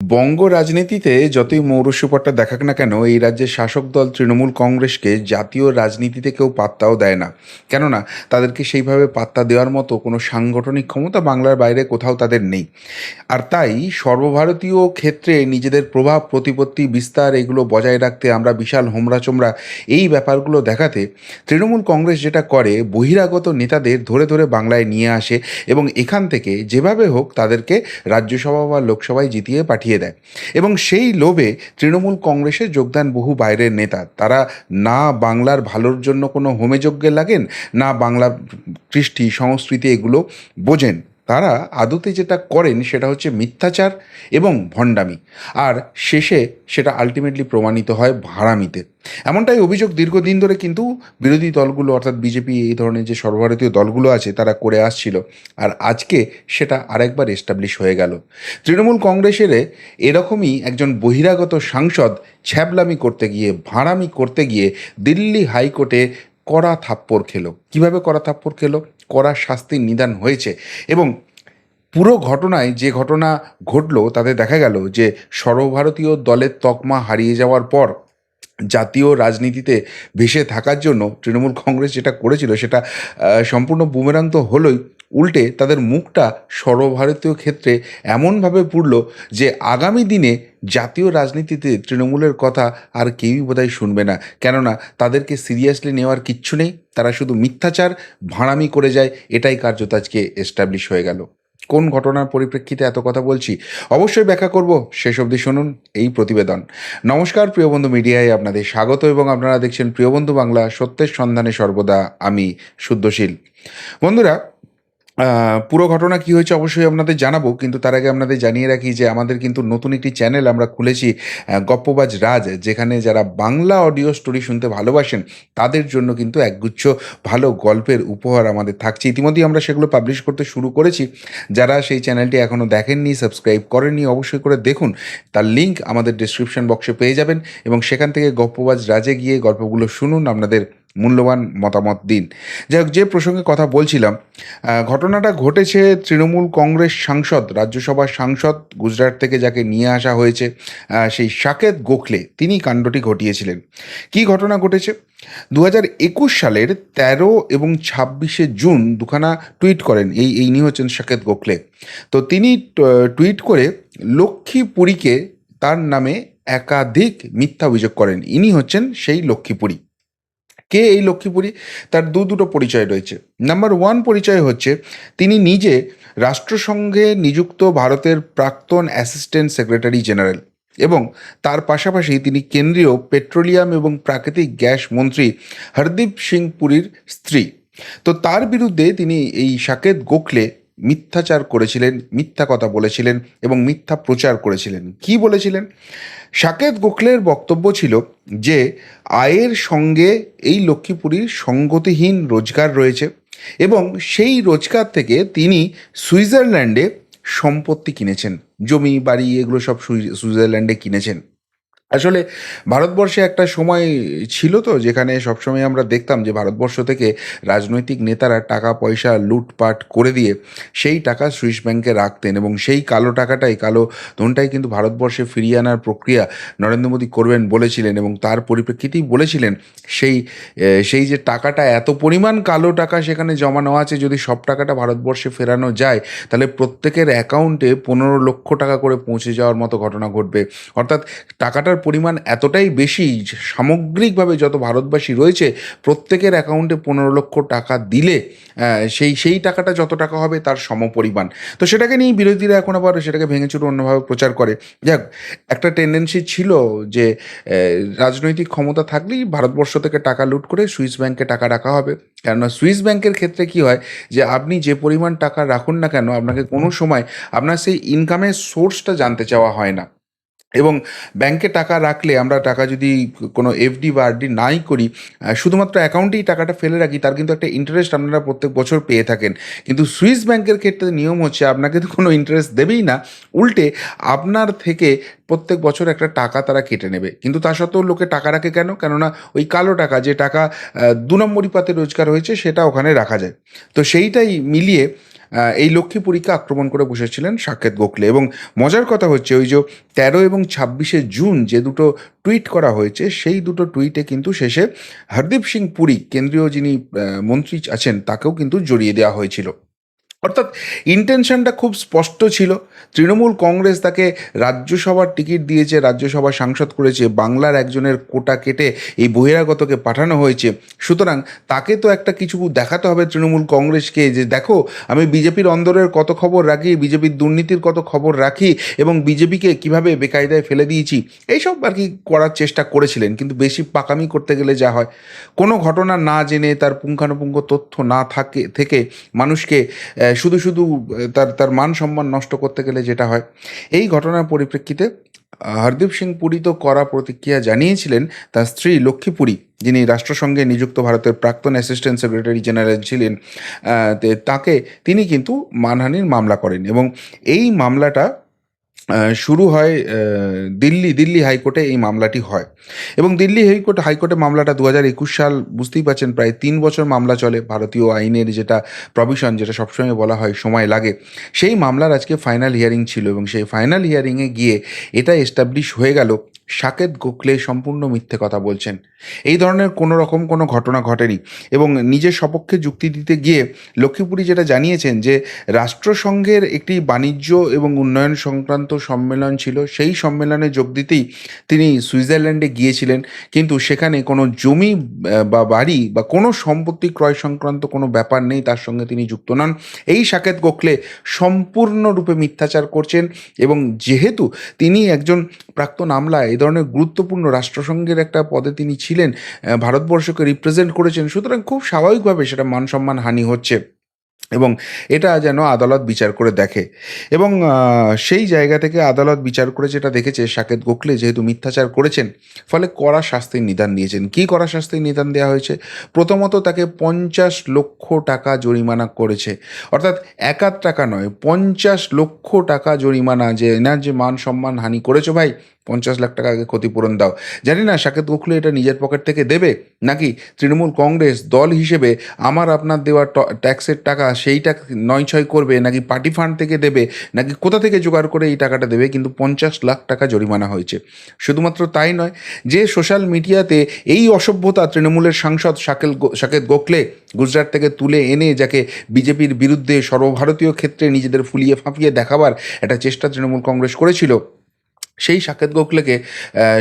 বঙ্গ রাজনীতিতে যতই মৌরসুপটটা দেখাক না কেন, এই রাজ্যের শাসক দল তৃণমূল কংগ্রেসকে জাতীয় রাজনীতিতে কেউ পাত্তাও দেয় না। কেননা, তাদেরকে সেইভাবে পাত্তা দেওয়ার মতো কোনো সাংগঠনিক ক্ষমতা বাংলার বাইরে কোথাও তাদের নেই। আর তাই সর্বভারতীয় ক্ষেত্রে নিজেদের প্রভাব, প্রতিপত্তি, বিস্তার এগুলো বজায় রাখতে আমরা বিশাল হোমরা চোমরা এই ব্যাপারগুলো দেখাতে তৃণমূল কংগ্রেস যেটা করে, বহিরাগত নেতাদের ধরে ধরে বাংলায় নিয়ে আসে এবং এখান থেকে যেভাবে হোক তাদেরকে রাজ্যসভা বা লোকসভায় জিতিয়ে পাঠিয়ে দেয়। এবং সেই লোভে তৃণমূল কংগ্রেসে যোগদান বহু বাইরের নেতা। তারা না বাংলার ভালোর জন্য কোনো হোমেযজ্ঞে লাগেন, না বাংলা কৃষ্টি, সংস্কৃতি এগুলো বোঝেন। তারা আদতে যেটা করেন সেটা হচ্ছে মিথ্যাচার এবং ভণ্ডামি। আর শেষে সেটা আলটিমেটলি প্রমাণিত হয় ভাড়ামিতে। এমনটাই অভিযোগ দীর্ঘদিন ধরে কিন্তু বিরোধী দলগুলো, অর্থাৎ বিজেপি এই ধরনের যে সর্বভারতীয় দলগুলো আছে, তারা করে আসছিল। আর আজকে সেটা আরেকবার এস্টাবলিশ হয়ে গেল। তৃণমূল কংগ্রেসের এরকমই একজন বহিরাগত সাংসদ ছ্যাবলামি করতে গিয়ে, ভাড়ামি করতে গিয়ে দিল্লি হাইকোর্টে কড়া থাপ্পড় খেলো। কীভাবে কড়া থাপ্পর খেলো? কড়া শাস্তির নিদান হয়েছে এবং পুরো ঘটনায় যে ঘটনা ঘটলো, তাতে দেখা গেল যে সর্বভারতীয় দলের তকমা হারিয়ে যাওয়ার পর জাতীয় রাজনীতিতে ভেসে থাকার জন্য তৃণমূল কংগ্রেস যেটা করেছিল, সেটা সম্পূর্ণ বুমেরাং তো হলোই। উল্টে তাদের মুখটা সর্বভারতীয় ক্ষেত্রে এমনভাবে পুড়ল যে আগামী দিনে জাতীয় রাজনীতিতে তৃণমূলের কথা আর কেউই বোধহয় শুনবে না। কেননা তাদেরকে সিরিয়াসলি নেওয়ার কিচ্ছু নেই, তারা শুধু মিথ্যাচার, ভাঁড়ামি করে যায়, এটাই কার্যত আজকে এস্টাবলিশ হয়ে গেল। কোন ঘটনার পরিপ্রেক্ষিতে এত কথা বলছি? অবশ্যই ব্যাখ্যা করব, শেষ অবধি শুনুন এই প্রতিবেদন। নমস্কার প্রিয় বন্ধু মিডিয়ায় আপনাদের স্বাগত এবং আপনারা দেখছেন প্রিয় বন্ধু বাংলা সত্যের সন্ধানে সর্বদা আমি, শুদ্ধশীল। বন্ধুরা পুরো ঘটনা কি হয়েছে অবশ্যই আপনাদের জানাব, কিন্তু তার আগে আপনাদের জানিয়ে রাখি যে আমাদের কিন্তু নতুন একটি চ্যানেল আমরা খুলেছি গপ্পবাজ রাজ, যেখানে যারা বাংলা অডিও স্টোরি শুনতে ভালোবাসেন, তাদের জন্য কিন্তু একগুচ্ছ ভালো গল্পের উপহার আমাদের থাকছে। ইতিমধ্যেই আমরা সেগুলো পাবলিশ করতে শুরু করেছি। যারা সেই চ্যানেলটি এখনও দেখেননি সাবস্ক্রাইব করেননি, অবশ্যই করে দেখুন। তার লিঙ্ক আমাদের ডিসক্রিপশন বক্সে পেয়ে যাবেন এবং সেখান থেকে গপ্পবাজ রাজে গিয়ে গল্পগুলো শুনুন। আপনাদের মূল্যবান মতামত দিন। যাই হোক, যে প্রসঙ্গে কথা বলছিলাম ঘটনাটা ঘটেছে তৃণমূল কংগ্রেস সাংসদ, রাজ্যসভার সাংসদ গুজরাট থেকে যাকে নিয়ে আসা হয়েছে সেই সাকেত গোখলে, তিনি কাণ্ডটি ঘটিয়েছিলেন। কি ঘটনা ঘটেছে? দু হাজার একুশ সালের তেরো এবং ছাব্বিশে জুন দুখানা টুইট করেন এই এই নিয়ে হচ্ছেন সাকেত গোখলে। তো তিনি টুইট করে লক্ষ্মীপুরীকে তার নামে একাধিক মিথ্যা অভিযোগ করেন। ইনি হচ্ছেন সেই লক্ষ্মীপুরী। কে এই লক্ষ্মীপুরী? তার দু দুটো পরিচয় রয়েছে। নাম্বার ওয়ান পরিচয় হচ্ছে, তিনি নিজে রাষ্ট্রসংঘে নিযুক্ত ভারতের প্রাক্তন অ্যাসিস্ট্যান্ট সেক্রেটারি জেনারেল এবং তার পাশাপাশি তিনি কেন্দ্রীয় পেট্রোলিয়াম এবং প্রাকৃতিক গ্যাস মন্ত্রী হরদীপ সিং পুরীর স্ত্রী। তো তার বিরুদ্ধে তিনি এই সাকেত গোখলে মিথ্যাচার করেছিলেন, মিথ্যা কথা বলেছিলেন এবং মিথ্যা প্রচার করেছিলেন। কি বলেছিলেন? সাকেত গোখলের বক্তব্য ছিল যে, আয়ের সঙ্গে এই লক্ষ্মীপুরীর সঙ্গতিহীন রোজগার রয়েছে এবং সেই রোজগার থেকে তিনি সুইজারল্যান্ডে সম্পত্তি কিনেছেন। জমি, বাড়ি, এগুলো সব সুই- সুইজারল্যান্ডে কিনেছেন। আসলে ভারতবর্ষে একটা সময় ছিল তো, যেখানে সবসময় আমরা দেখতাম যে ভারতবর্ষ থেকে রাজনৈতিক নেতারা টাকা, পয়সা লুটপাট করে দিয়ে সেই টাকা সুইস ব্যাংকে রাখতেন এবং সেই কালো টাকাটাই, কালো ধনটাই কিন্তু ভারতবর্ষে ফিরিয়ে আনার প্রক্রিয়া নরেন্দ্র মোদী করবেন বলেছিলেন এবং তার পরিপ্রেক্ষিতেই বলেছিলেন সেই সেই যে টাকাটা, এত পরিমাণ কালো টাকা সেখানে জমানো আছে যদি সব টাকাটা ভারতবর্ষে ফেরানো যায়, তাহলে প্রত্যেকের অ্যাকাউন্টে পনেরো লক্ষ টাকা করে পৌঁছে যাওয়ার মতো ঘটনা ঘটবে। অর্থাৎ টাকাটার পরিমাণ এতটাই বেশি সামগ্রিকভাবে যত ভারতবাসী রয়েছে, প্রত্যেকের অ্যাকাউন্টে পনেরো লক্ষ টাকা দিলে সেই সেই টাকাটা যত টাকা হবে তার সমপরিমাণ। তো সেটাকে নিয়ে বিরোধীরা এখন আবার সেটাকে ভেঙে চুরে অন্যভাবে প্রচার করে। যাক, একটা টেন্ডেন্সি ছিল যে রাজনৈতিক ক্ষমতা থাকলেই ভারতবর্ষ থেকে টাকা লুট করে সুইস ব্যাংকে টাকা রাখা হবে। কেননা সুইস ব্যাংকের ক্ষেত্রে কি হয় যে, আপনি যে পরিমাণ টাকা রাখুন না কেন, আপনাকে কোনো সময় আপনার সেই ইনকামের সোর্সটা জানতে চাওয়া হয় না। এবং ব্যাংকে টাকা রাখলে আমরা টাকা যদি কোনো এফডি বা আরডি নাই করি শুধুমাত্র অ্যাকাউন্টেই টাকাটা ফেলে রাখি, তার কিন্তু একটা ইন্টারেস্ট আপনারা প্রত্যেক বছর পেয়ে থাকেন। কিন্তু সুইস ব্যাংকের ক্ষেত্রে নিয়ম হচ্ছে, আপনাকে তো কোনো ইন্টারেস্ট দেবেই না। উল্টে আপনার থেকে প্রত্যেক বছর একটা টাকা তারা কেটে নেবে। কিন্তু তা সত্ত্বেও লোকে টাকা রাখে কেন? কেননা ওই কালো টাকা, যে টাকা দু নম্বরই পাতে রোজগার হয়েছে, সেটা ওখানে রাখা যায়। তো সেইটাই মিলিয়ে আহ, লক্ষ্মী পুরীকে আক্রমণ করে বসেছিলেন সাকেত গোখলে। এবং মজার কথা হচ্ছে ওই যে তেরো এবং ছাব্বিশে জুন যে দুটো টুইট করা হয়েছে সেই দুটো টুইটে কিন্তু শেষে হরদীপ সিং পুরী কেন্দ্রীয় যিনি মন্ত্রী আছেন তাকেও কিন্তু জড়িয়ে দেওয়া হয়েছিল। অর্থাৎ ইন্টেনশনটা খুব স্পষ্ট ছিল। তৃণমূল কংগ্রেস তাকে রাজ্যসভার টিকিট দিয়েছে রাজ্যসভা সাংসদ করেছে, বাংলার একজনের কোটা কেটে এই বহিরাগতকে পাঠানো হয়েছে। সুতরাং তাকে তো একটা কিছু দেখাতে হবে তৃণমূল কংগ্রেসকে যে, দেখো, আমি বিজেপির অন্দরের কত খবর রাখি, বিজেপির দুর্নীতির কত খবর রাখি এবং বিজেপিকে কীভাবে বেকায়দায় ফেলে দিয়েছি? এইসব আর কি করার চেষ্টা করেছিলেন, কিন্তু বেশি পাকামি করতে গেলে যা হয়। কোনো ঘটনা না জেনে তার পুঙ্খানুপুঙ্খ তথ্য না থাকে, থেকে মানুষকে শুধু শুধু তার তার মান সম্মান নষ্ট করতে গেলে যেটা হয়। এই ঘটনার পরিপ্রেক্ষিতে হরদীপ সিং পুরী তো করা প্রতিক্রিয়া জানিয়েছিলেন তার স্ত্রী লক্ষ্মী পুরী যিনি রাষ্ট্রসংঘে নিযুক্ত ভারতের প্রাক্তন অ্যাসিস্ট্যান্ট সেক্রেটারি জেনারেল ছিলেন। তাকে তিনি কিন্তু মানহানির মামলা করেন এবং এই মামলাটা শুরু হয় দিল্লি দিল্লি হাইকোর্টে এই মামলাটি হয়। এবং দিল্লি হাইকোর্ট, হাইকোর্টে মামলাটা দু হাজার একুশ সাল বুঝতেই পারছেন, প্রায় তিন বছর মামলা চলে। ভারতীয় আইনের যেটা প্রভিশন যেটা সবসময় বলা হয় সময় লাগে, সেই মামলার আজকে ফাইনাল হিয়ারিং ছিল এবং সেই ফাইনাল হিয়ারিংয়ে গিয়ে এটা এস্টাবলিশ হয়ে গেল সাকেত গোখলে সম্পূর্ণ মিথ্যে কথা বলছেন। এই ধরনের কোনো রকম কোনো ঘটনা ঘটেনি এবং নিজের সপক্ষে যুক্তি দিতে গিয়ে লক্ষ্মীপুরী যেটা জানিয়েছেন যে, রাষ্ট্রসংঘের একটি বাণিজ্য এবং উন্নয়ন সংক্রান্ত সম্মেলন ছিল, সেই সম্মেলনে যোগ দিতেই তিনি সুইজারল্যান্ডে গিয়েছিলেন। কিন্তু সেখানে কোনো জমি বা বাড়ি বা কোনো সম্পত্তি ক্রয় সংক্রান্ত কোনো ব্যাপার নেই, তার সঙ্গে তিনি যুক্ত নন। এই সাকেত গোখলে সম্পূর্ণরূপে মিথ্যাচার করছেন এবং যেহেতু তিনি একজন প্রাক্তন আমলা ধরনের গুরুত্বপূর্ণ রাষ্ট্রসংঘের একটা পদে তিনি ছিলেন ভারতবর্ষকে রিপ্রেজেন্ট করেছেন। সুতরাং খুব স্বাভাবিকভাবে সেটা মান সম্মান হানি হচ্ছে এবং এটা যেন আদালত বিচার করে দেখে। এবং সেই জায়গা থেকে আদালত বিচার করে যেটা দেখেছে সাকেত গোখলে যেহেতু মিথ্যাচার করেছেন, ফলে কড়া শাস্তির নিদান দিয়েছেন। কি কড়া শাস্তির নিদান দেওয়া হয়েছে? প্রথমত তাকে পঞ্চাশ লক্ষ টাকা জরিমানা করেছে। অর্থাৎ এক টাকা নয়, পঞ্চাশ লক্ষ টাকা জরিমানা যে এনার যে মান সম্মান হানি করেছ ভাই পঞ্চাশ লাখ টাকা আগে ক্ষতিপূরণ দাও। জানি না, সাকেত গোখলে এটা নিজের পকেট থেকে দেবে? নাকি তৃণমূল কংগ্রেস দল হিসেবে আমার আপনার দেওয়া ট্যাক্সের টাকা সেইটা নয় ছয় করবে? নাকি পার্টি ফান্ড থেকে দেবে? নাকি কোথা থেকে জোগাড় করে এই টাকাটা দেবে? কিন্তু পঞ্চাশ লাখ টাকা জরিমানা হয়েছে। শুধুমাত্র তাই নয়, যে সোশ্যাল মিডিয়াতে এই অসভ্যতা তৃণমূলের সাংসদ শাকেল গো- সাকেত গোখলে গুজরাট থেকে তুলে এনে যাকে বিজেপির বিরুদ্ধে সর্বভারতীয় ক্ষেত্রে নিজেদের ফুলিয়ে ফাঁপিয়ে দেখাবার একটা চেষ্টা তৃণমূল কংগ্রেস করেছিল সেই সাকেত গোখলেকে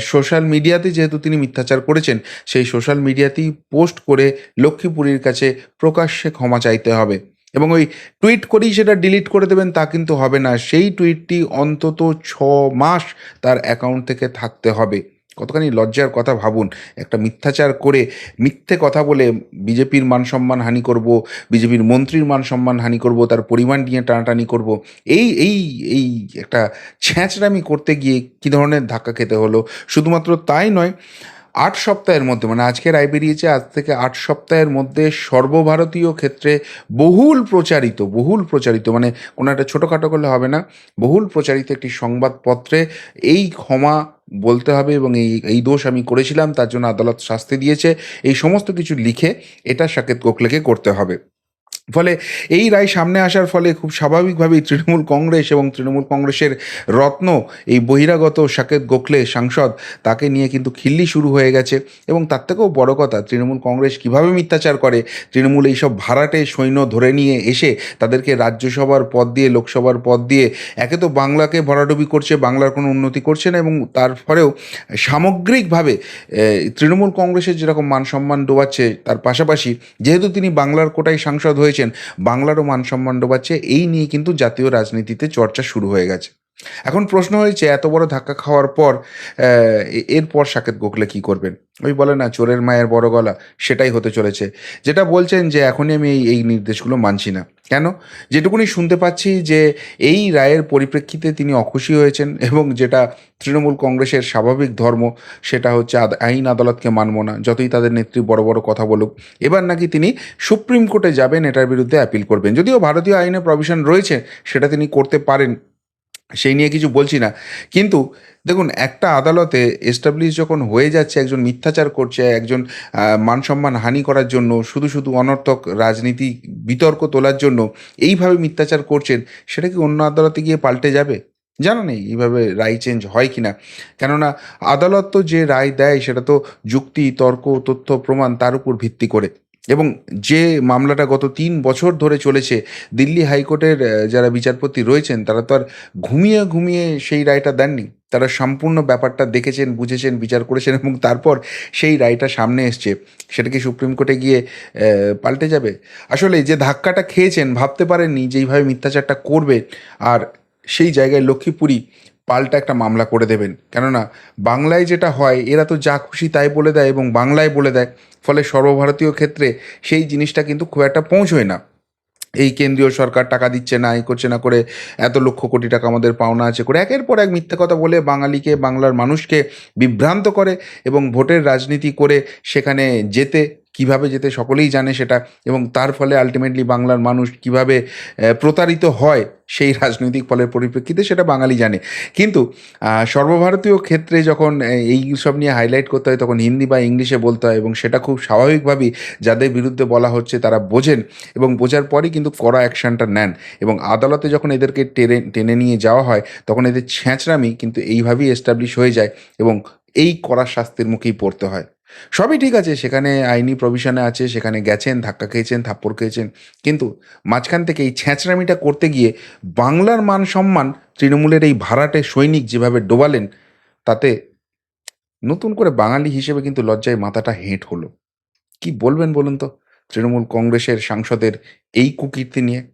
সোশ্যাল মিডিয়াতে যেহেতু তিনি মিথ্যাচার করেছেন, সেই সোশ্যাল মিডিয়াতেই পোস্ট করে লক্ষ্মীপুরীর কাছে প্রকাশ্যে ক্ষমা চাইতে হবে। এবং ওই টুইট করেই সেটা ডিলিট করে দেবেন তা কিন্তু হবে না। সেই টুইটটি অন্তত ছ মাস তার অ্যাকাউন্ট থেকে থাকতে হবে। কতখানি লজ্জার কথা ভাবুন, একটা মিথ্যাচার করে মিথ্যে কথা বলে বিজেপির মান সম্মান হানি করব, বিজেপির মন্ত্রীর মান সম্মান হানি করব, তার পরিমাণ নিয়ে টানাটানি করব, এই এই এই একটা ছ্যাঁচড়ামি করতে গিয়ে কী ধরনের ধাক্কা খেতে হলো? শুধুমাত্র তাই নয়, আট সপ্তাহের মধ্যে মানে আজকে রায় বেরিয়েছে, আজ থেকে আট সপ্তাহের মধ্যে সর্বভারতীয় ক্ষেত্রে বহুল প্রচারিত বহুল প্রচারিত মানে কোনো একটা ছোটোখাটো করলে হবে না, বহুল প্রচারিত একটি সংবাদপত্রে এই ক্ষমা বলতে হবে এবং এই এই দোষ আমি করেছিলাম, তার জন্য আদালত শাস্তি দিয়েছে। এই সমস্ত কিছু লিখে এটা সাকেত গোখলেকে করতে হবে। ফলে এই রায় সামনে আসার ফলে খুব স্বাভাবিকভাবেই তৃণমূল কংগ্রেস এবং তৃণমূল কংগ্রেসের রত্ন, এই বহিরাগত সাকেত গোখলে সাংসদ, তাকে নিয়ে কিন্তু খিল্লি শুরু হয়ে গেছে। এবং তার থেকেও বড় কথা, তৃণমূল কংগ্রেস কীভাবে মিথ্যাচার করে, তৃণমূল এইসব ভাড়াটে সৈন্য ধরে নিয়ে এসে তাদেরকে রাজ্যসভার পদ দিয়ে, লোকসভার পদ দিয়ে, একে তো বাংলাকে ভরাডুবি করছে, বাংলার কোনো উন্নতি করছে না এবং তারপরেও সামগ্রিকভাবে তৃণমূল কংগ্রেসের যেরকম মান সম্মান ডোবাচ্ছে, তার পাশাপাশি যেহেতু তিনি বাংলার কোটায় সাংসদ হয়েছেন বাংলারও মান সম্মান ডোবাচ্ছে। এই নিয়ে কিন্তু জাতীয় রাজনীতিতে চর্চা শুরু হয়ে গেছে। এখন প্রশ্ন হয়েছে, এত বড় ধাক্কা খাওয়ার পর এরপর সাকেত গোখলে কি করবেন? ওই বলে না, চোরের মায়ের বড় গলা, সেটাই হতে চলেছে। যেটা বলছেন যে, এখনই আমি এই এই নির্দেশগুলো মানছি না। কেন? যেটুকুনি শুনতে পাচ্ছি যে, এই রায়ের পরিপ্রেক্ষিতে তিনি অখুশি হয়েছেন এবং যেটা তৃণমূল কংগ্রেসের স্বাভাবিক ধর্ম, সেটা হচ্ছে আইন আদালতকে মানব না, যতই তাদের নেত্রী বড় বড় কথা বলুক। এবার নাকি তিনি সুপ্রিম কোর্টে যাবেন, এটার বিরুদ্ধে অ্যাপিল করবেন। যদিও ভারতীয় আইনে প্রভিশন রয়েছে, সেটা তিনি করতে পারেন। সেই নিয়ে কিছু বলছি না। কিন্তু দেখুন একটা আদালতে এস্টাবলিশ যখন হয়ে যাচ্ছে একজন মিথ্যাচার করছে একজন আহ, মান সম্মান হানি করার জন্য শুধু শুধু অনর্থক রাজনীতি বিতর্ক তোলার জন্য এইভাবে মিথ্যাচার করছেন সেটা কি অন্য আদালতে গিয়ে পাল্টে যাবে? জানা নেই এইভাবে রায় চেঞ্জ হয় কি না কেননা আদালত তো যে রায় দেয় সেটা তো যুক্তি তর্ক তথ্য প্রমাণ তার উপর ভিত্তি করে। এবং যে মামলাটা গত তিন বছর ধরে চলেছে, দিল্লি হাইকোর্টের যারা বিচারপতি রয়েছেন, তারা তো আর ঘুমিয়ে ঘুমিয়ে সেই রায়টা দেননি। তারা সম্পূর্ণ ব্যাপারটা দেখেছেন, বুঝেছেন, বিচার করেছেন এবং তারপর সেই রায়টা সামনে এসছে। সেটা কি সুপ্রিম কোর্টে গিয়ে পাল্টে যাবে? আসলে যে ধাক্কাটা খেয়েছেন, ভাবতে পারেননি যে এইভাবে মিথ্যাচারটা করবে। আর সেই জায়গায় লক্ষ্মীপুরী পাল্টা একটা মামলা করে দেবেন। কেননা, বাংলায় যেটা হয়, এরা তো যা খুশি তাই বলে দেয় এবং বাংলায় বলে দেয়। ফলে সর্বভারতীয় ক্ষেত্রে সেই জিনিসটা কিন্তু খুব একটা পৌঁছয় না। এই কেন্দ্রীয় সরকার টাকা দিচ্ছে না, এই করছে না করে, এত লক্ষ কোটি টাকা আমাদের পাওনা আছে করে একের পর এক মিথ্যে কথা বলে বাঙালিকে, বাংলার মানুষকে বিভ্রান্ত করে এবং ভোটের রাজনীতি করে সেখানে যেতে কীভাবে যেতে সকলেই জানে সেটা এবং তার ফলে আলটিমেটলি বাংলার মানুষ কীভাবে প্রতারিত হয় সেই রাজনৈতিক ফলের পরিপ্রেক্ষিতে সেটা বাঙালি জানে। কিন্তু সর্বভারতীয় ক্ষেত্রে যখন এই সব নিয়ে হাইলাইট করতে হয় তখন হিন্দি বা ইংলিশে বলতে হয় এবং সেটা খুব স্বাভাবিকভাবেই যাদের বিরুদ্ধে বলা হচ্ছে তারা বোঝেন এবং বোঝার পরই কিন্তু কড়া অ্যাকশনটা নেন এবং আদালতে যখন এদেরকে টেনে টেনে নিয়ে যাওয়া হয় তখন এদের ছ্যাঁচড়ামি কিন্তু এইভাবেই এস্টাবলিশ হয়ে যায় এবং এই কড়া শাস্তির মুখেই পড়তে হয়। সবই ঠিক আছে, সেখানে আইনি প্রভিশনে আছে, সেখানে গেছেন, ধাক্কা খেয়েছেন, থাপ্পড় খেয়েছেন, কিন্তু মাঝখান থেকে এই ছ্যাঁচড়ামিটা করতে গিয়ে বাংলার মান সম্মান তৃণমূলের এই ভাড়াটে সৈনিক যেভাবে ডোবালেন, তাতে নতুন করে বাঙালি হিসেবে কিন্তু লজ্জায় মাথাটা হেঁট হলো। কি বলবেন বলুন তো? তৃণমূল কংগ্রেসের সাংসদের এই কুকীর্তি নিয়ে।